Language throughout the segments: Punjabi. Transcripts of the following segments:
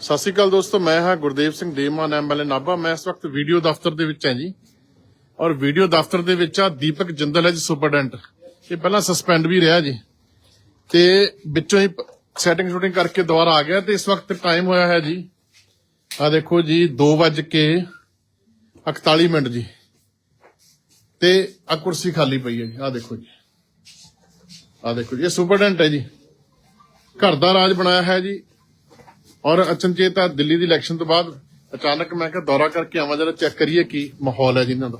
ਸਤਿ ਸ਼੍ਰੀ ਅਕਾਲ ਦੋਸਤੋ, ਮੈਂ ਹਾਂ ਗੁਰਦੇਵ ਸਿੰਘ ਦੇਮਾਨ ਐਮਐਲਏ ਨਾਭਾ। ਮੈਂ ਇਸ ਵਕਤ ਵੀਡੀਓ ਦਫ਼ਤਰ ਦੇ ਵਿੱਚ ਹਾਂ ਜੀ। ਔਰ ਵੀਡੀਓ ਦਫ਼ਤਰ ਦੇ ਵਿੱਚ ਆ ਦੀਪਕ ਜਿੰਦਲ ਹੈ ਜੀ, ਸੁਪਰਡੈਂਟ। ਇਹ ਪਹਿਲਾਂ ਸਸਪੈਂਡ ਵੀ ਰਿਹਾ ਜੀ। ਤੇ ਵਿੱਚੋਂ ਹੀ ਸੈਟਿੰਗ ਸ਼ੂਟਿੰਗ ਕਰਕੇ ਦੁਬਾਰਾ ਆ ਗਿਆ ਤੇ ਇਸ ਵਕਤ ਟਾਈਮ ਹੋਇਆ ਹੈ ਜੀ। ਆ ਦੇਖੋ ਜੀ 2:41 ਮਿੰਟ ਜੀ। ਤੇ ਆ ਕੁਰਸੀ ਖਾਲੀ ਪਈ ਹੈ ਜੀ। ਆ ਦੇਖੋ ਜੀ। ਆ ਦੇਖੋ ਜੀ, ਇਹ ਸੁਪਰਡੈਂਟ ਹੈ ਜੀ। ਘਰ ਦਾ ਰਾਜ ਬਣਾਇਆ ਹੈ ਜੀ। ਔਰ ਅਚਨਚੇਤ ਦਿੱਲੀ ਦੀ ਇਲੈਕਸ਼ਨ ਤੋਂ ਬਾਅਦ ਅਚਾਨਕ ਮੈਂ ਕਿਹਾ ਦੌਰਾ ਕਰਕੇ ਆਵਾਂ, ਜਰਾ ਚੈੱਕ ਕਰੀਏ ਕੀ ਮਾਹੌਲ ਹੈ ਜੀ ਇਹਨਾਂ ਦਾ।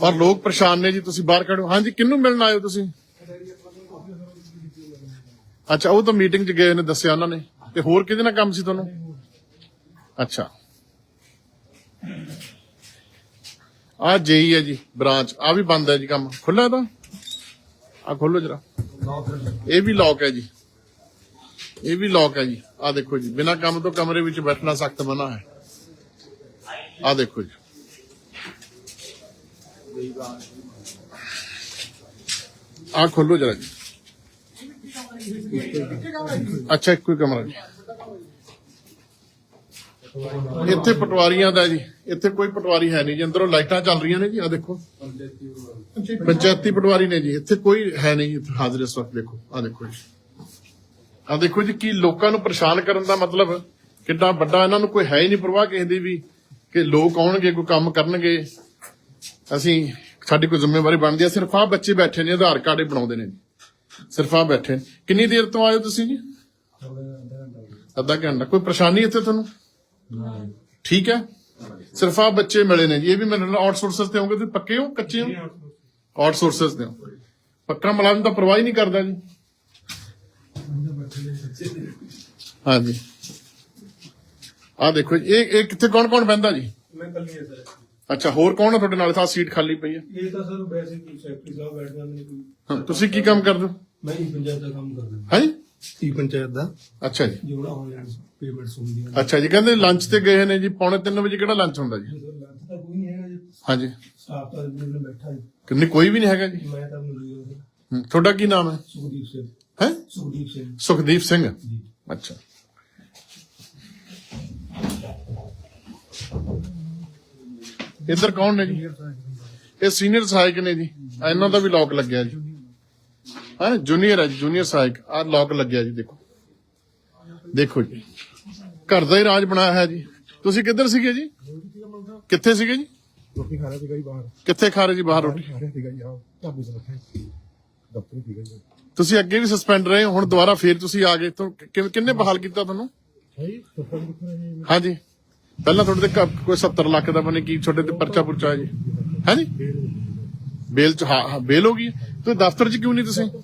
ਔਰ ਲੋਕ ਪਰੇਸ਼ਾਨ ਨੇ ਜੀ, ਤੁਸੀਂ ਬਾਹਰ ਕੱਢੋ। ਹਾਂਜੀ, ਕਿਹਨੂੰ ਮਿਲਣ ਆਏ ਹੋ ਤੁਸੀਂ? ਅੱਛਾ, ਉਹ ਤਾਂ ਮੀਟਿੰਗ 'ਚ ਗਏ ਨੇ, ਦੱਸਿਆ ਉਹਨਾਂ ਨੇ। ਤੇ ਹੋਰ ਕਿਹਦੇ ਨਾਲ ਕੰਮ ਸੀ ਤੁਹਾਨੂੰ? ਅੱਛਾ। ਆ ਜੇਈ ਹੈ ਜੀ, ਬ੍ਰਾਂਚ। ਆ ਵੀ ਬੰਦ ਹੈ ਜੀ ਕੰਮ। ਖੁੱਲਾ ਇਹਦਾ ਆ ਖੋਲੋ ਜਰਾ। ਇਹ ਵੀ ਲੌਕ ਹੈ ਜੀ। ਇਹ ਵੀ ਲੌਕ ਹੈ ਜੀ। ਆ ਦੇਖੋ ਜੀ, ਬਿਨਾ ਕੰਮ ਤੋਂ ਕਮਰੇ ਵਿੱਚ ਬੈਠਣਾ ਸਖਤ ਮਨਾ ਹੈ। ਆ ਦੇਖੋ ਜੀ। ਆ ਖੋਲੋ ਜਰਾ ਜੀ। ਅੱਛਾ, ਇੱਕੋ ਹੀ ਕਮਰਾ ਜੀ। ਇੱਥੇ ਪਟਵਾਰੀਆਂ ਦਾ ਜੀ, ਇੱਥੇ ਕੋਈ ਪਟਵਾਰੀ ਹੈ ਨਹੀਂ ਜੀ। ਅੰਦਰੋਂ ਲਾਈਟਾਂ ਚੱਲ ਰਹੀਆਂ ਨੇ ਜੀ ਆ ਦੇਖੋ। ਪੰਚਾਇਤੀ ਪਟਵਾਰੀ ਨੇ ਜੀ। ਇੱਥੇ ਕੋਈ ਹੈ ਨਹੀਂ ਹਾਜ਼ਰ ਇਸ ਵਕਤ, ਦੇਖੋ। ਆ ਦੇਖੋ ਜੀ। ਆ ਦੇਖੋ ਜੀ ਕੀ ਲੋਕਾਂ ਨੂੰ ਪਰੇਸ਼ਾਨ ਕਰਨ ਦਾ ਮਤਲਬ? ਕਿੰਨਾ ਵੱਡਾ ਇਹਨਾਂ ਨੂੰ ਕੋਈ ਹੈ ਹੀ ਨਹੀਂ ਪਰਵਾਹ ਕਿਸੇ ਦੀ ਵੀ ਕਿ ਲੋਕ ਆਉਣਗੇ ਕੋਈ ਕੰਮ ਕਰਨਗੇ। ਅਸੀਂ ਸਾਡੀ ਕੋਈ ਜ਼ਿੰਮੇਵਾਰੀ ਬਣਦੀ ਹੈ ਸਿਰਫ ਆ ਬੱਚੇ ਬੈਠੇ ਨੇ ਆਧਾਰ ਕਾਰਡ ਬਣਾਉਂਦੇ ਨੇ। ਸਿਰਫ ਆ ਬੈਠੇ ਕਿੰਨੀ ਦੇਰ ਤੋਂ ਆਏ ਹੋ ਤੁਸੀਂ ਜੀ? ਅੱਧਾ ਘੰਟਾ। ਕੋਈ ਪਰੇਸ਼ਾਨੀ ਇੱਥੇ ਤੁਹਾਨੂੰ? ਠੀਕ ਹੈ। ਸਿਰਫ ਆ ਬੱਚੇ ਮਿਲੇ ਨੇ ਜੀ। ਇਹ ਵੀ ਮੇਰੇ ਨਾਲ ਆਊਟਸੋਰਸਰਸ ਤੇ ਹੋਗੇ ਤੁਸੀਂ ਪੱਕੇ ਹੋ? ਕੱਚੇ ਹੋ? ਆਊਟਸੋਰਸਰਸ ਤੇ ਹੋ। ਪੱਕਾ ਮੁਲਾਜ਼ਮ ਤਾਂ ਪਰਵਾਹ ਹੀ ਨਹੀਂ ਕਰਦਾ ਜੀ। ਹਾਂਜੀ। ਆ ਦੇਖੋ ਜੀ, ਇਹ ਇਹ ਕਿੱਥੇ ਕੌਣ ਕੌਣ ਬੈੰਦਾ ਜੀ? ਮੈਂ ਕੱਲੀ ਹੈ ਸਰ। ਅੱਛਾ ਹੋਰ ਕੌਣ ਹੈ ਤੁਹਾਡੇ ਨਾਲ? ਤਾਂ ਸੀਟ ਖਾਲੀ ਪਈ ਹੈ। ਇਹ ਤਾਂ ਸਰ ਵੈਸੇ ਹੀ ਸੈਕਟਰੀ ਸਾਹਿਬ ਬੈਠ ਜਾਂਦੇ ਨੇ ਕੋਈ। ਹਾਂ, ਤੁਸੀਂ ਕੀ ਕੰਮ ਕਰਦੇ ਹੋ? ਮੈਂ ਹੀ ਪੰਚਾਇਤ ਦਾ ਕੰਮ ਕਰਦਾ। ਹਾਂਜੀ ਈ ਪੰਚਾਇਤ ਦਾ। ਅੱਛਾ ਜੀ। ਜਿਹੜਾ ਆਨਲਾਈਨ ਪੇਮੈਂਟਸ ਹੁੰਦੀਆਂ ਅੱਛਾ ਜੀ ਕਹਿੰਦੇ ਲੰਚ ਤੇ ਗਏ ਨੇ ਜੀ ਪੌਣੇ 3 ਵਜੇ ਕਿਹੜਾ ਲੰਚ ਹੁੰਦਾ ਜੀ? ਸਰ ਲੰਚ ਤਾਂ ਕੋਈ ਨਹੀਂ ਹੈਗਾ ਜੀ। ਹਾਂਜੀ। ਸਟਾਫ ਤਾਂ ਮੇਰੇ ਨਾਲ ਬੈਠਾ ਹੈ ਕਿੰਨੀ ਕੋਈ ਵੀ ਨਹੀਂ ਹੈਗਾ ਜੀ? ਮੈਂ ਤਾਂ ਮੌਜੂਦ ਹਾਂ ਸਰ। ਹੂੰ, ਤੁਹਾਡਾ ਕੀ ਨਾਮ ਹੈ? ਸੁਖਦੀਪ ਸਿੰਘ। ਹੈ? ਸੁਖਦੀਪ ਸਿੰਘ। ਸੁਖਦੀਪ ਸਿੰਘ। ਜੀ। ਅੱਛਾ। ਇੱਧਰ ਕੌਣ ਨੇ ਜੀ? ਇਹ ਸੀਨੀਅਰ ਸਹਾਇਕ ਨੇ ਜੀ। ਇਹਨਾਂ ਦਾ ਵੀ ਲੌਕ ਲੱਗਿਆ ਜੀ। ਹਾਂ ਜੂਨੀਅਰ ਹੈ ਜੂਨੀਅਰ ਸਹਾਇਕ। ਆ ਲੌਕ ਲੱਗਿਆ ਜੀ ਦੇਖੋ। ਦੇਖੋ ਜੀ। ਘਰ ਦਾ ਹੀ ਰਾਜ ਬਣਾਇਆ ਹੈ ਜੀ। ਤੁਸੀਂ ਕਿੱਧਰ ਸੀਗੇ ਜੀ? ਕਿੱਥੇ ਸੀਗੇ ਜੀ? ਰੋਟੀ ਖਾ ਰਿਹਾ ਸੀਗਾ ਜੀ ਬਾਹਰ। ਕਿੱਥੇ ਖਾ ਰਹੇ ਜੀ ਬਾਹਰ ਰੋਟੀ? ਖਾ ਰਿਹਾ ਸੀਗਾ ਜੀ ਆਹ ਢਾਬੇ ਤੇ ਬੈਠਾ ਸੀ। ਦਫ਼ਤਰ ਹੀ ਸੀਗਾ ਜੀ। ਤੁਸੀਂ ਅੱਗੇ ਵੀ ਸਸਪੈਂਡ ਰਹੇ ਹੁਣ ਦੁਬਾਰਾ ਫੇਰ ਤੁਸੀਂ ਆ ਗਏ ਤੋਂ ਕਿੰਨੇ ਬਹਾਲ ਕੀਤਾ ਤੁਹਾਨੂੰ? ਹਾਂਜੀ। ਪਹਿਲਾਂ ਤੁਹਾਡੇ ਤੇ ਕ- ਕੋਈ 70 ਲੱਖ ਦਾ ਬਣੇ ਕੀ ਛੋਟੇ ਤੇ ਪਰਚਾ ਪੁਰਚਾ ਹੈ ਜੀ। ਬੇਲ ਚ ਹਾਂ ਹਾਂ, ਬੇਲ ਹੋ ਗਈ ਤੇ ਦਫ਼ਤਰ ਚ ਕਿਉਂ ਨਹੀਂ ਤੁਸੀਂ? ਨਹੀਂ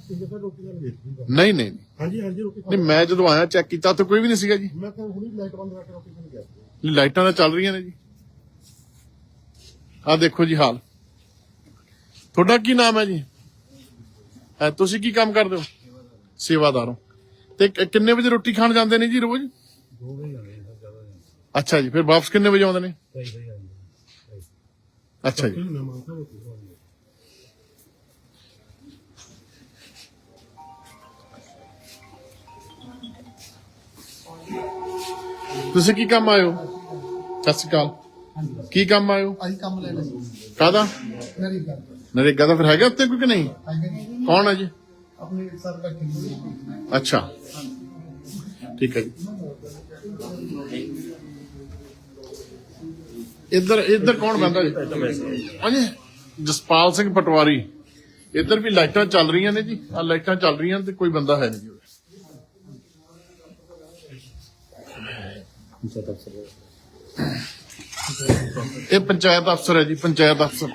ਨਹੀਂ। ਨਹੀਂ। ਹਾਂਜੀ ਹਾਂਜੀ ਰੋਟੀ ਨਹੀਂ ਮੈਂ ਜਦੋਂ ਆਇਆ ਚੈੱਕ ਕੀਤਾ ਤਾਂ ਕੋਈ ਵੀ ਨਹੀਂ ਸੀਗਾ ਜੀ। ਮੈਂ ਤਾਂ ਹੁਣੀ ਲਾਈਟ ਬੰਦ ਕਰਕੇ ਰੋਟੀ ਖਾਣ ਗਿਆ। ਲਾਈਟਾਂ ਤਾਂ ਚੱਲ ਰਹੀਆਂ ਨੇ ਜੀ। ਆਹ ਦੇਖੋ ਜੀ ਹਾਲ। ਤੁਹਾਡਾ ਕੀ ਨਾਮ ਹੈ ਜੀ? ਅਹ ਤੁਸੀਂ ਕੀ ਕੰਮ ਕਰਦੇ ਹੋ? ਸੇਵਾਦਾਰ ਹੋ। ਤੇ ਕਿ- ਕਿੰਨੇ ਵਜੇ ਰੋਟੀ ਖਾਣ ਜਾਂਦੇ ਨੇ ਜੀ ਰੋਜ਼? ਦੋ ਵਜੇ ਆਏ। ਅੱਛਾ ਜੀ ਫਿਰ ਵਾਪਸ ਕਿੰਨੇ ਵਜੇ ਆਉਂਦੇ ਨੇ? ਅੱਛਾ ਜੀ। ਤੁਸੀਂ ਕੀ ਕੰਮ ਆਇਓ ਸਤਿ ਸ਼੍ਰੀ ਅਕਾਲ। ਕੀ ਕੰਮ ਆਇਓ ਅਸੀਂ ਕੰਮ ਲੈਣਾ ਸੀ। ਕਾਦਾ ਮੇਰੀ ਗੱਲ ਨਰੇਗਾ ਦਾ ਫਿਰ ਹੈਗਾ ਉੱਤੇ ਕੋਈ ਕਿ ਨਹੀਂ? ਕੌਣ ਹੈ ਜੀ? ਆਪਣੀ ਸਰ ਬੈਠੀ ਹੈ। ਅੱਛਾ। ਠੀਕ ਹੈ ਜੀ। ਇੱਧਰ ਇੱਧਰ ਕੌਣ ਬੰਦਾ? ਜੀ ਹਾਂਜੀ, ਜਸਪਾਲ ਸਿੰਘ ਪਟਵਾਰੀ। ਇੱਧਰ ਵੀ ਲਾਈਟਾਂ ਚੱਲ ਰਹੀਆਂ ਨੇ ਜੀ। ਆ ਲਾਈਟਾਂ ਚੱਲ ਰਹੀਆਂ ਤੇ ਕੋਈ ਬੰਦਾ ਹੈ ਨਹੀਂ। ਜੀ ਇਹ ਪੰਚਾਇਤ ਅਫਸਰ ਹੈ ਜੀ, ਪੰਚਾਇਤ ਅਫਸਰ।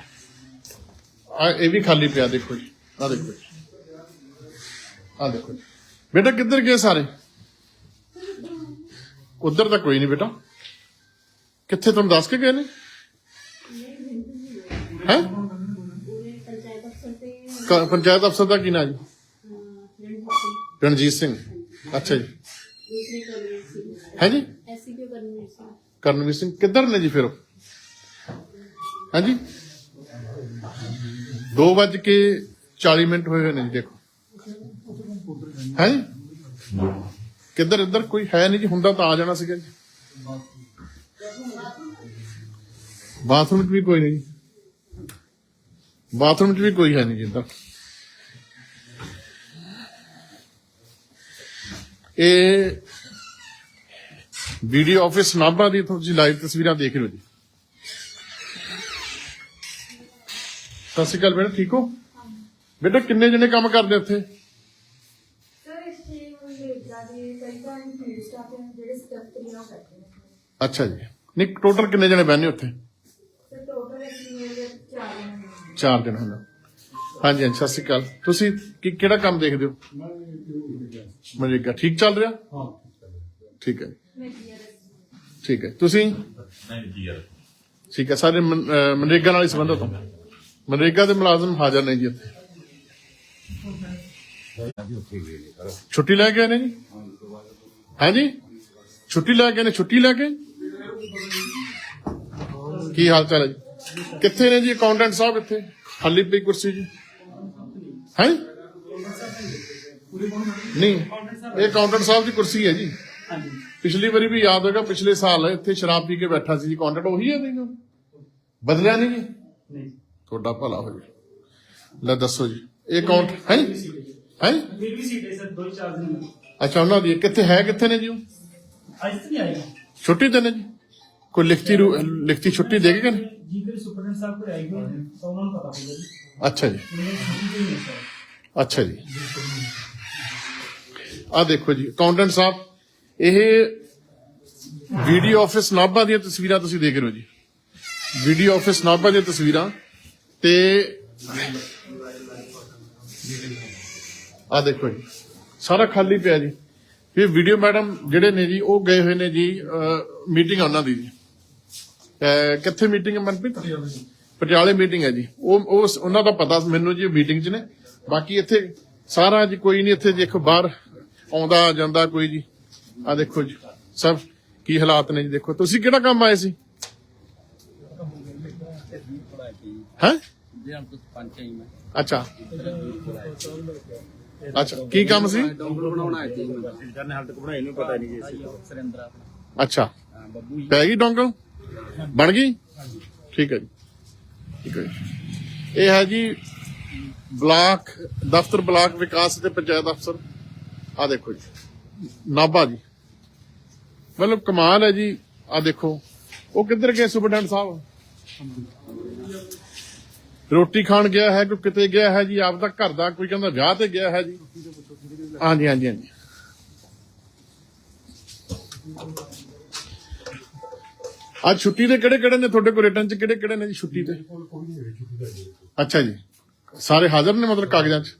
ਆ ਇਹ ਵੀ ਖਾਲੀ ਪਿਆ, ਦੇਖੋ ਜੀ। ਆ ਦੇਖੋ ਜੀ। ਆ ਦੇਖੋ ਬੇਟਾ, ਕਿੱਧਰ ਗਏ ਸਾਰੇ? ਉਧਰ ਤਾਂ ਕੋਈ ਨਹੀਂ ਬੇਟਾ। ਕਿੱਥੇ ਤੁਹਾਨੂੰ ਦੱਸ ਕੇ ਗਏ ਨੇ? ਹੈ? ਪੰਚਾਇਤ ਅਫਸਰ ਦਾ ਕੀ ਨਾਂ ਜੀ? ਰਣਜੀਤ ਸਿੰਘ। ਅੱਛਾ ਜੀ। ਕਰਨਵੀਰ ਸਿੰਘ ਹੈ ਜੀ? ਕਰਨਵੀਰ ਸਿੰਘ। ਕਿੱਧਰ ਨੇ ਜੀ ਫਿਰ ਹਾਂਜੀ 2 ਵੱਜ ਕੇ 40 ਮਿੰਟ ਹੋਏ ਹੋਏ ਨੇ ਜੀ, ਦੇਖੋ। ਹੈ ਜੀ? ਕਿੱਧਰ ਇੱਧਰ ਕੋਈ ਹੈ ਨਹੀਂ ਜੀ, ਹੁੰਦਾ ਤਾਂ ਆ ਜਾਣਾ ਸੀਗਾ ਜੀ। ਬਾਥਰੂਮ 'ਚ ਵੀ ਕੋਈ ਨਹੀਂ। ਜੀ ਬਾਥਰੂਮ 'ਚ ਵੀ ਕੋਈ ਹੈ ਨਹੀਂ ਜੀ ਇੱਧਰ ਇਹ ਵੀਡੀਓ ਆਫਿਸ ਨਾਭਾ ਦੀ ਤੁਸੀਂ ਲਾਈਵ ਤਸਵੀਰਾਂ ਦੇਖ ਰਹੇ ਹੋ ਜੀ। ਸਤਿ ਸ਼੍ਰੀ ਅਕਾਲ ਬੇਟਾ ਠੀਕ ਹੋ? ਬੇਟਾ ਕਿੰਨੇ ਜਣੇ ਕੰਮ ਕਰਦੇ ਉੱਥੇ? ਅੱਛਾ ਜੀ। ਨਹੀਂ ਟੋਟਲ ਕਿੰਨੇ ਜਣੇ ਬਹਿੰਦੇ ਉੱਥੇ? ਟੋਟਲ ਚਾਰ ਜਣੇ ਨੇ ਚਾਰ ਦਿਨ ਹੁੰਦਾ ਹਾਂਜੀ ਹਾਂਜੀ ਸਤਿ ਸ਼੍ਰੀ ਅਕਾਲ। ਤੁਸੀਂ ਕੀ ਕਿਹੜਾ ਕੰਮ ਦੇਖਦੇ ਹੋ? ਮਨਰੇਗਾ ਠੀਕ ਚੱਲ ਰਿਹਾ? ਹਾਂ ਠੀਕ ਹੈ। ਠੀਕ ਹੈ। ਤੁਸੀਂ? ਠੀਕ ਹੈ ਸਾਰੇ ਮਨ- ਅਹ ਮਨਰੇਗਾ ਨਾਲ ਹੀ ਸੰਬੰਧਤ ਹੋ। ਮਨਰੇਗਾ ਦੇ ਮੁਲਾਜ਼ਮ ਹਾਜ਼ਰ ਨੇ ਜੀ ਇੱਥੇ। ਛੁੱਟੀ ਲੈ ਗਏ ਨੇ ਜੀ? ਹਾਂਜੀ। ਛੁੱਟੀ ਲੈ ਗਏ ਨੇ? ਛੁੱਟੀ ਲੈ ਕੇ? ਕੀ ਹਾਲ ਚਾਲ ਹੈ ਜੀ? ਕਿੱਥੇ ਨੇ ਜੀ ਅਕਾਊਂਟੈਂਟ ਸਾਹਿਬ ਇੱਥੇ? ਖਾਲੀ ਪਈ ਕੁਰਸੀ ਜੀ। ਹੈ? ਨਹੀਂ ਇਹ ਅਕਾਊਂਟੈਂਟ ਸਾਹਿਬ ਦੀ ਕੁਰਸੀ ਹੈ ਜੀ। ਪਿਛਲੀ ਵਾਰੀ ਵੀ ਯਾਦ ਹੋਗਾ ਪਿਛਲੇ ਸਾਲ ਇੱਥੇ ਸ਼ਰਾਬ ਪੀ ਕੇ ਬੈਠਾ ਸੀ ਜੀ। ਕੰਟੈਂਟ ਉਹੀ ਹੈ ਨਹੀਂ ਬਦਲਿਆ ਨਹੀਂ ਜੀ? ਨਹੀਂ। ਤੁਹਾਡਾ ਭਲਾ ਹੋ ਜੀ ਲੈ ਦੱਸੋ ਜੀ ਇਹ ਅਕਾਊਂਟ ਹੈ ਹੈ? ਫਿਰ ਵੀ ਸੀਟੇ ਸਰ ਦੋ ਹੀ ਚਾਰ ਦਿਨ ਅੱਛਾ ਉਹਨਾਂ ਦੀ ਕਿੱਥੇ ਹੈ ਕਿੱਥੇ ਨੇ ਜੀ ਉਹ? ਅੱਜ ਤਾਂ ਨਹੀਂ ਆਏਗਾ ਛੁੱਟੀ ਤੇ ਨੇ ਜੀ? ਕੋਈ ਲਿਖਤੀ ਰੂ- ਲਿਖਤੀ ਛੁੱਟੀ ਦੇ ਕੇ ਨਹੀਂ? ਜੀ ਕਰੀ ਸੁਪਰਡੈਂਟ ਸਾਹਿਬ ਕੋਲ ਆਏਗੀ ਤਾਂ ਉਹਨਾਂ ਨੂੰ ਪਤਾ ਹੋਊਗਾ ਜੀ। ਅੱਛਾ ਜੀ। ਮੈਨੂੰ ਛੁੱਟੀ ਤੇ ਨਹੀਂ ਸਰ। ਅੱਛਾ ਜੀ। ਆ ਦੇਖੋ ਜੀ ਅਕਾਊਂਟੈਂਟ ਸਾਹਿਬ ਇਹ ਵੀਡੀਓ ਆਫਿਸ ਨਾਭਾ ਦੀਆਂ ਤਸਵੀਰਾਂ ਤੁਸੀਂ ਦੇਖ ਰਹੇ ਹੋ ਜੀ। ਵੀਡੀਓ ਆਫਿਸ ਨਾਭਾ ਦੀਆਂ ਤਸਵੀਰਾਂ ਤੇ ਆ ਦੇਖੋ ਜੀ ਸਾਰਾ ਖਾਲੀ ਪਿਆ ਜੀ। ਇਹ ਵੀਡੀਓ ਮੈਡਮ ਜਿਹੜੇ ਨੇ ਜੀ ਉਹ ਗਏ ਹੋਏ ਨੇ ਜੀ ਮੀਟਿੰਗ ਉਹਨਾਂ ਦੀ ਜੀ। ਕਿੱਥੇ ਮੀਟਿੰਗ ਹੈ ਮਨਪ੍ਰੀਤ? ਪਟਿਆਲੇ ਮੀਟਿੰਗ ਹੈ ਜੀ। ਉਹ ਉਹ ਉਹਨਾਂ ਦਾ ਪਤਾ ਮੈਨੂੰ ਜੀ ਮੀਟਿੰਗ 'ਚ ਨੇ। ਬਾਕੀ ਇੱਥੇ ਸਾਰਾ ਜੀ ਕੋਈ ਨਹੀਂ ਇੱਥੇ ਦੇਖੋ ਬਾਹਰ ਆਉਂਦਾ ਜਾਂਦਾ ਕੋਈ ਜੀ। ਆ ਦੇਖੋ ਜੀ ਸਭ ਕੀ ਹਾਲਾਤ ਨੇ ਜੀ ਦੇਖੋ। ਤੁਸੀਂ ਕਿਹੜਾ ਕੰਮ ਆਏ ਸੀ? ਹੈ? ਅੱਛਾ। ਅੱਛਾ ਕੀ ਕੰਮ ਸੀ? ਬਣਾਈ ਨੂੰ ਪਤਾ ਨਹੀਂ ਜੀ ਅੱਛਾ। ਪੈ ਗਈ ਡੋਂਗਲ? ਬਣ ਗਈ? ਠੀਕ ਹੈ ਜੀ। ਠੀਕ ਹੈ ਜੀ। ਇਹ ਹੈ ਜੀ ਬਲਾਕ, ਦਫ਼ਤਰ ਬਲਾਕ ਵਿਕਾਸ ਤੇ ਪੰਚਾਇਤ ਅਫਸਰ। ਆ ਦੇਖੋ ਜੀ। ਨਾਭਾ ਜੀ। ਮਤਲਬ ਕਮਾਲ ਹੈ ਜੀ। ਆ ਦੇਖੋ। ਉਹ ਕਿੱਧਰ ਗਏ ਸੁਪਰਡੈਂਟ ਸਾਹਿਬ? ਰੋਟੀ ਖਾਣ ਗਿਆ ਹੈ ਕੋਈ ਕਿਤੇ ਗਿਆ ਹੈ ਜੀ? ਆਪ ਦਾ ਘਰ ਦਾ ਕੋਈ ਕਹਿੰਦਾ ਵਿਆਹ ਤੇ ਗਿਆ ਹੈ ਜੀ? ਹਾਂਜੀ ਹਾਂਜੀ ਹਾਂਜੀ। ਅੱਜ ਛੁੱਟੀ ਦੇ ਕਿਹੜੇ ਕਿਹੜੇ ਨੇ ਤੁਹਾਡੇ ਕੋਲ ਰਿਟਰਨ ਚ? ਕਿਹੜੇ ਕਿਹੜੇ ਨੇ ਜੀ ਛੁੱਟੀ ਤੇ? ਅੱਛਾ ਜੀ। ਸਾਰੇ ਹਾਜ਼ਰ ਨੇ ਮਤਲਬ ਕਾਗਜ਼ਾਂ 'ਚ?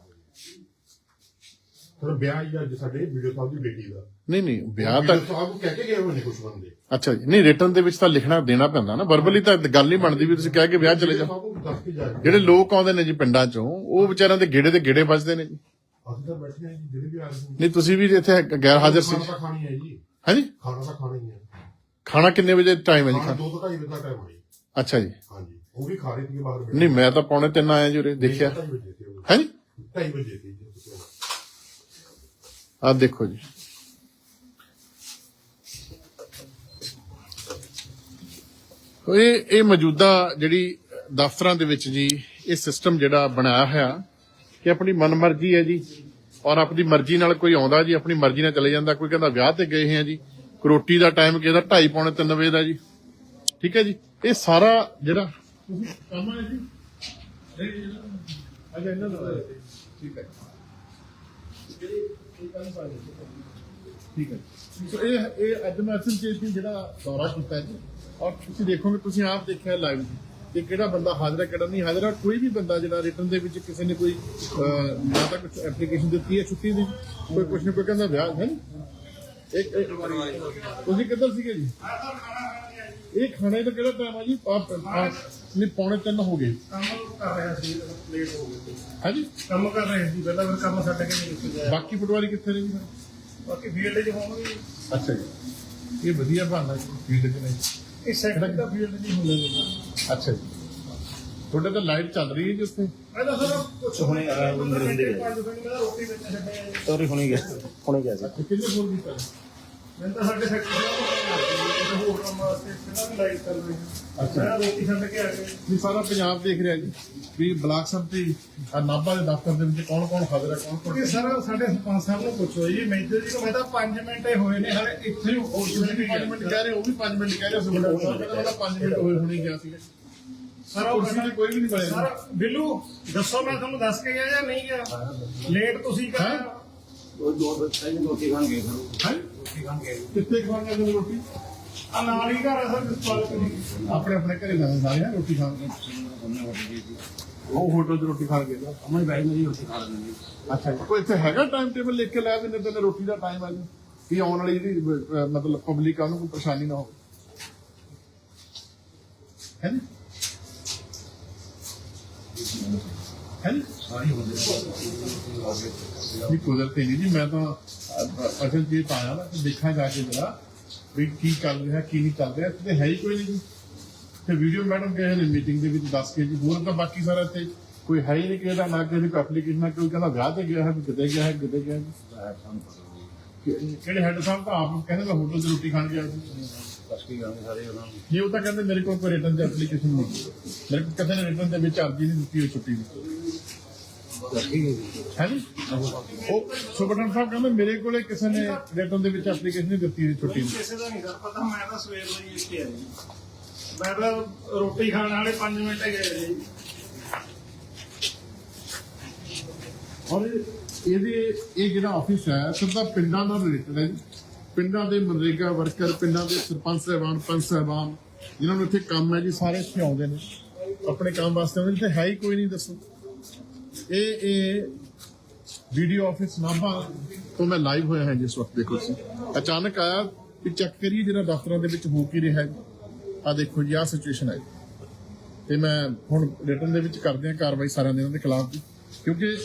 ਪਰ ਵਿਆਹ ਹੀ ਅੱਜ ਸਾਡੇ ਵੀਡੀਓ ਸਾਹਿਬ ਦੀ ਬੇਟੀ ਦਾ। ਨਹੀਂ ਨਹੀਂ ਵਿਆਹ ਤਾਂ ਵੀਡੀਓ ਸਾਹਿਬ ਨੂੰ ਕਹਿ ਕੇ ਗਏ ਹੋਏ ਨੇ ਕੁਝ ਬੰਦੇ। ਅੱਛਾ ਜੀ। ਨਹੀਂ ਰਿਟਰਨ ਦੇ ਵਿੱਚ ਤਾਂ ਲਿਖਣਾ ਦੇਣਾ ਪੈਂਦਾ ਨਾ। ਵਰਬਲੀ ਤਾਂ ਗੱਲ ਨਹੀਂ ਬਣਦੀ ਵੀ ਤੁਸੀਂ ਕਹਿ ਕੇ ਵਿਆਹ ਚਲੇ ਜਾਓ। ਸਾਹਿਬ ਨੂੰ ਦੱਸ ਕੇ ਜਾ ਜਿਹੜੇ ਲੋਕ ਆਉਂਦੇ ਨੇ ਜੀ ਪਿੰਡਾਂ ਚੋਂ ਉਹ ਵਿਚਾਰਿਆਂ ਦੇ ਗੇੜੇ ਦੇ ਗੇੜੇ ਵੱਜਦੇ ਨੇ ਜੀ। ਅਸੀਂ ਤਾਂ ਬੈਠੇ ਹਾਂ ਜੀ ਜਿਹੜੇ ਵੀ ਆ ਰਹੇ ਨੇ। ਨਹੀਂ ਤੁਸੀਂ ਵੀ ਇੱਥੇ ਗੈਰ ਹਾਜ਼ਰ ਸੀ। ਖਾਣਾ ਤਾਂ ਖਾਣੀ ਹੈ ਜੀ। ਹਾਂਜੀ? ਖਾਣਾ ਤਾਂ ਖਾਣਾ ਹੀ ਹੈ। ਖਾਣਾ ਕਿੰਨੇ ਵਜੇ ਟਾਈਮ ਹੈ ਜੀ ਖਾਣਾ ਖਾਣ? ਦੋ ਤੋਂ ਢਾਈ ਵਜੇ ਦਾ ਟਾਈਮ ਹੈ ਜੀ। ਅੱਛਾ ਜੀ। ਹਾਂਜੀ ਉਹ ਵੀ ਖਾ ਰਹੇ ਸੀਗੇ ਬਾਹਰ ਬੈਠੇ। ਨਹੀਂ ਮੈਂ ਤਾਂ ਪੌਣੇ ਤਿੰਨ ਆਇਆ ਜੀ ਉਰੇ ਦੇਖਿਆ। ਵਜੇ ਸੀ ਉਹ। ਹਾਂਜੀ ਢਾਈ ਵਜੇ ਸੀ ਜੀ ਆ ਦੇਖੋ ਜੀ। ਇਹ ਇਹ ਮੌਜੂਦਾ ਜਿਹੜੀ ਦਫ਼ਤਰਾਂ ਦੇ ਵਿੱਚ ਜੀ ਇਹ ਸਿਸਟਮ ਜਿਹੜਾ ਬਣਾਇਆ ਹੋਇਆ ਕਿ ਆਪਣੀ ਮਨਮਰਜ਼ੀ ਹੈ ਜੀ। ਔਰ ਆਪਣੀ ਮਰਜ਼ੀ ਨਾਲ ਕੋਈ ਆਉਂਦਾ ਜੀ ਆਪਣੀ ਮਰਜ਼ੀ ਨਾਲ ਚਲੇ ਜਾਂਦਾ ਕੋਈ ਕਹਿੰਦਾ ਵਿਆਹ ਤੇ ਗਏ ਹਾਂ ਜੀ। ਰੋਟੀ ਦਾ ਟਾਈਮ ਕਿਹਦਾ 2:30 ਪੌਣੇ 3 ਵਜੇ ਦਾ ਜੀ। ਠੀਕ ਹੈ ਜੀ? ਇਹ ਸਾਰਾ ਜਿਹੜਾ ਕੰਮ ਹੈ ਜੀ। ਅਜਾ ਇਹਨਾਂ ਦਾ ਠੀਕ ਹੈ ਠੀਕ ਹੈ ਸੋ ਇਹ ਇਹ ਅੱਜ ਮੈਂ ਜਿਹੜਾ ਦੌਰਾ ਕੀਤਾ ਜੀ, ਔਰ ਤੁਸੀਂ ਦੇਖੋਗੇ, ਤੁਸੀਂ ਆਪ ਦੇਖਿਆ ਲਾਈਵ ਕਿ ਕਿਹੜਾ ਬੰਦਾ ਹਾਜ਼ਰ ਹੈ, ਕਿਹੜਾ ਨਹੀਂ ਹਾਜ਼ਰ ਹੈ ਕੋਈ ਵੀ ਬੰਦਾ ਜਿਹੜਾ ਰਿਟਰਨ ਦੇ ਵਿੱਚ ਕਿਸੇ ਨੇ ਕੋਈ ਨਾ ਤਾਂ ਕੁਝ ਐਪਲੀਕੇਸ਼ਨ ਦਿੱਤੀ ਹੈ ਛੁੱਟੀ ਦੀ, ਕੋਈ ਕੁਝ ਨਾ ਕੋਈ ਕਹਿੰਦਾ ਵਿਆਹ ਹੈ ਨੀ? ਇੱਕ ਇੱਕ ਤੁਸੀਂ ਕਿੱਧਰ ਸੀਗੇ ਜੀ? ਇਹ ਖਾਣੇ ਦਾ ਕਿਹੜਾ ਟਾਈਮ ਆ ਜੀ? ਨਹੀਂ ਪੌਣੇ ਤਿੰਨ ਹੋ ਗਏ। ਕੰਮ ਕਰ ਰਿਹਾ ਸੀ ਲੇਟ ਹੋ ਗਏ ਹਾਂਜੀ? ਕੰਮ ਕਰ ਰਹੇ ਸੀ ਪਹਿਲਾਂ ਫਿਰ ਕੰਮ ਛੱਡ ਕੇ ਨਹੀਂ ਨਿਕਲ ਗਿਆ ਬਾਕੀ ਪਟਵਾਰੀ ਕਿੱਥੇ ਨੇ ਜੀ ਫਿਰ? ਬਾਕੀ ਫੀਲਡ 'ਚ ਹੋਣਗੇ ਅੱਛਾ ਜੀ। ਇਹ ਵਧੀਆ ਬਹਾਨਾ ਫੀਲਡ ਚ ਨਹੀਂ ਇਹ ਸੈਕਟਰ ਦਾ ਫੀਲਡ ਨਹੀਂ ਹੁੰਦੇ ਅੱਛਾ ਜੀ। ਤੁਹਾਡੇ ਤਾਂ ਲਾਈਟ ਚੱਲ ਰਹੀ ਹੈ ਜੀ ਉੱਥੇ। ਤਾਂ ਸਰ ਕੁਝ ਹੁਣੇ ਆ, ਉਹ ਜੀ। ਸੌਰੀ ਹੁਣੀ ਗਿਆ। ਹੁਣੇ ਗਿਆ ਸੀ। ਕਿੰਨੇ ਫੋਨ ਕੀਤਾ? ਮੈਂ ਤਾਂ ਸਾਡੇ ਸੈਕਟਰੀ ਸਾਹਿਬ ਨੂੰ ਹੋਰ ਕੰਮ ਵਾਸਤੇ ਪਹਿਲਾਂ ਵੀ ਲਾਈਟ ਕਰ ਰਹੇ ਹਾਂ ਅੱਛਾ। ਰੋਟੀ ਛੱਡ ਕੇ ਆ ਗਏ ਵੀ ਸਾਰਾ ਪੰਜਾਬ ਦੇਖ ਰਿਹਾ ਜੀ ਵੀ ਬਲਾਕ ਸੰਮਤੀ ਆ ਨਾਭਾ ਦੇ ਦਫ਼ਤਰ ਦੇ ਵਿੱਚ ਕੌਣ ਕੌਣ ਹਾਜ਼ਰ ਹੈ ਕੌਣ ਕੌਣ ਕਿ ਸਰ ਸਾਡੇ ਸਰਪੰਚ ਸਾਹਿਬ ਨੂੰ ਪੁੱਛੋ ਜੀ ਮੈਨੇਜਰ ਜੀ ਨੂੰ ਮੈਂ ਤਾਂ 5 ਮਿੰਟ ਹੀ ਹੋਏ ਨੇ ਹਲੇ ਇੱਥੇ ਹੀ ਵੀ 5 ਮਿੰਟ ਕਹਿ ਰਹੇ ਉਹ ਵੀ 5 ਮਿੰਟ ਕਹਿ ਰਹੇ ਹੋ ਸੁਬੜਾ ਕਹਿੰਦਾ ਮੈਂ 5 ਮਿੰਟ ਹੋਏ ਹੁਣੇ ਗਿਆ ਸੀ ਸਰ ਉਹ ਕੁਰਸੀ ਤੇ ਕੋਈ ਵੀ ਨਹੀਂ ਬਣਿਆ ਸਰ ਬਿੱਲੂ ਦੱਸੋ ਮੈਂ ਤੁਹਾਨੂੰ ਦੱਸ ਕੇ ਗਿਆ ਜਾਂ ਨਹੀਂ ਗਿਆ? ਲੇਟ ਤੁਸੀਂ ਕਰ ਹੈਂ? ਉਹ ਦੋ ਬੱਚੇ ਰੋਟੀ ਖਾਣ ਗਏ ਸਰ ਹੈ? ਰੋਟੀ ਖਾਣ ਗਏ। ਕਿੱਥੇ ਖਵਾਉਂਦੇ ਨੇ ਰੋਟੀ? ਆ ਨਾਲ ਹੀ ਘਰ ਆ ਸਰ ਜਸਪਾਲ ਜੀ ਆਪਣੇ ਆਪਣੇ ਘਰੇ ਜਾਂਦੇ ਸਾਰੇ ਨਾ ਰੋਟੀ ਖਾਣ। ਉਹਨੇ ਵੱਡੀ ਗਈ ਸੀ ਉਹ ਹੋਟਲ 'ਚ ਰੋਟੀ ਖਾਣ ਗਏ ਨਾ। ਅਮਨ ਭਾਈ ਮੇਰੀ ਰੋਟੀ ਖਾ ਲੈਂਦੇ ਜੀ। ਅੱਛਾ ਜੀ। ਕੋਈ ਇੱਥੇ ਹੈਗਾ ਟਾਈਮ ਟੇਬਲ ਲਿਖ ਕੇ ਲੈ ਵੀ ਨਹੀਂ ਤਾਂ ਰੋਟੀ ਦਾ ਟਾਈਮ ਆ ਜੀ? ਕਿ ਆਉਣ ਵਾਲੀ ਜਿਹੜੀ ਮਤਲਬ ਪਬਲਿਕ ਆ ਉਹਨੂੰ ਕੋਈ ਪਰੇਸ਼ਾਨੀ ਨਾ ਹੋਵੇ। ਹੈ ਨੀ ਹੈ? ਨੀ ਕੁਦਰਤੀ ਨਹੀਂ ਜੀ, ਮੈਂ ਤਾਂ, ਅਸਲ ਜੀ ਤਾਂ ਨਾ ਦੇਖਾਂ ਜਾ ਕੇ ਜਰਾ ਵੀ ਕੀ ਚੱਲ ਰਿਹਾ, ਕੀ ਨਹੀਂ ਚੱਲ ਰਿਹਾ, ਇੱਥੇ ਹੈ ਹੀ ਕੋਈ ਨਹੀਂ ਜੀ। ਤੇ ਵੀਡੀਓ ਮੈਡਮ ਕਹੇ ਨੇ ਮੀਟਿੰਗ ਦੇ ਵਿੱਚ ਦੱਸ ਕੇ ਜੀ, ਹੋਰ ਤਾਂ ਬਾਕੀ ਸਾਰਾ ਇੱਥੇ ਕੋਈ ਹੈ ਹੀ ਨਹੀਂ ਕਿਸੇ ਦਾ, ਨਾ ਕਿਸੇ ਐਪਲੀਕੇਸ਼ਨ ਕੋਈ ਕਹਿੰਦਾ ਵਿਆਹ ਤੇ ਗਿਆ ਹੈ ਕਿਤੇ ਗਿਆ ਹੈ, ਕਿਤੇ ਗਿਆ ਹੈ। ਕਿਹੜੇ ਹੈਡ ਸਾਹਿਬ ਤਾਂ ਆਪ ਕਹਿੰਦੇ ਮੈਂ ਹੋਟਲ 'ਚ ਰੋਟੀ ਖਾਣ ਗਿਆ ਸੀ। ਕੀ ਕਰਾਂਗੇ ਸਾਰੇ ਉਹਨਾਂ ਨੂੰ ਜੀ ਉਹ ਤਾਂ ਕਹਿੰਦੇ ਮੇਰੇ ਕੋਲ ਕੋਈ ਰਿਟਰਨ ਦੀ ਐਪਲੀਕੇਸ਼ਨ ਨਹੀਂ। ਮੇਰੇ ਕੋਲ ਕਿਸੇ ਰਿਟਰਨ ਦੇ ਵਿੱਚ ਅਰਜ਼ੀ ਨਹੀਂ ਦਿੱਤੀ ਹੋਈ ਛੁੱਟੀ ਦੀ ਹੈ ਜੀ ਉਹ ਸੁਪਰਡੈਂਟ ਸਾਹਿਬ ਕਹਿੰਦੇ ਮੇਰੇ ਕੋਲੇ ਕਿਸੇ ਨੇ ਰਿਟਰਨ ਦੇ ਵਿੱਚ ਐਪਲੀਕੇਸ਼ਨ ਨਹੀਂ ਦਿੱਤੀ ਹੋਈ ਛੁੱਟੀ ਦੀ ਕਿਸੇ ਦਾ ਨਹੀਂ ਸਰ ਪਤਾ ਮੈਂ ਤਾਂ ਸਵੇਰ ਦਾ ਹੀ ਇੱਥੇ ਆ ਜੀ। ਮੈਂ ਤਾਂ ਰੋਟੀ ਖਾਣ ਵਾਲੇ 5 ਮਿੰਟ ਹੀ ਗਏ ਜੀ। ਔਰ ਇਹਦੇ ਇਹ ਜਿਹੜਾ ਆਫਿਸ ਹੈ ਸਿੱਧਾ ਪਿੰਡਾਂ ਨਾਲ ਰਿਲੇਟਡ ਹੈ ਜੀ। ਪਿੰਡਾਂ ਦੇ ਮਨਰੇਗਾ ਵਰਕਰ ਪਿੰਡਾਂ ਦੇ ਸਰਪੰਚ ਸਾਹਿਬਾਨ ਪੰਚ ਸਾਹਿਬਾਨ ਜਿਨ੍ਹਾਂ ਨੂੰ ਇੱਥੇ ਕੰਮ ਹੈ ਜੀ ਸਾਰੇ ਇੱਥੇ ਆਉਂਦੇ ਨੇ। ਆਪਣੇ ਕੰਮ ਵਾਸਤੇ ਆਉਂਦੇ ਨੇ ਤੇ ਹੈ ਹੀ ਕੋਈ ਨਹੀਂ ਦੱਸੋ। ਇਹ ਇਹ ਵੀਡੀਓ ਆਫਿਸ ਨਾਭਾ ਤੋਂ ਮੈਂ ਲਾਈਵ ਹੋਇਆ ਹੈ ਜਿਸ ਵਕਤ ਦੇਖੋ ਤੁਸੀਂ। ਅਚਾਨਕ ਆਇਆ ਕਿ ਚੈੱਕ ਕਰੀਏ ਜਿਹੜਾ ਦਫ਼ਤਰਾਂ ਦੇ ਵਿੱਚ ਹੋ ਕੀ ਰਿਹਾ ਹੈ। ਆ ਦੇਖੋ ਜੀ ਆ ਸਿਚੁਏਸ਼ਨ ਹੈ। ਤੇ ਮੈਂ ਹੁਣ ਰਿਟਰਨ ਦੇ ਵਿੱਚ ਕਰਦੇ ਆ ਕਾਰਵਾਈ ਸਾਰਿਆਂ ਦੇ ਇਹਨਾਂ ਦੇ ਖਿਲਾਫ ਕਿਉਂਕਿ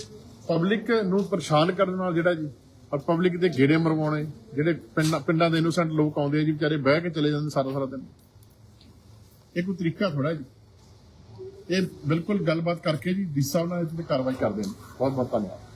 ਪਬਲਿਕ ਨੂੰ ਪਰੇਸ਼ਾਨ ਕਰਨ ਨਾਲ ਜਿਹੜਾ ਜੀ, ਔਰ ਪਬਲਿਕ ਦੇ ਗੇੜੇ ਮਰਵਾਉਣੇ, ਜਿਹੜੇ ਪਿੰਡਾਂ ਪਿੰਡਾਂ ਦੇ ਇਨੋਸੈਂਟ ਲੋਕ ਆਉਂਦੇ ਆ ਜੀ, ਵਿਚਾਰੇ ਬਹਿ ਕੇ ਚਲੇ ਜਾਂਦੇ ਸਾਰਾ ਸਾਰਾ ਦਿਨ। ਇਹ ਕੋਈ ਤਰੀਕਾ ਥੋੜਾ ਜੀ। ਇਹ ਬਿਲਕੁਲ ਗੱਲਬਾਤ ਕਰਕੇ ਜੀ ਡੀ ਸਾਹਿਬ ਨਾਲ ਇਹਦੇ ਤੇ ਕਾਰਵਾਈ ਕਰਦੇ ਨੇ। ਬਹੁਤ ਬਹੁਤ ਧੰਨਵਾਦ।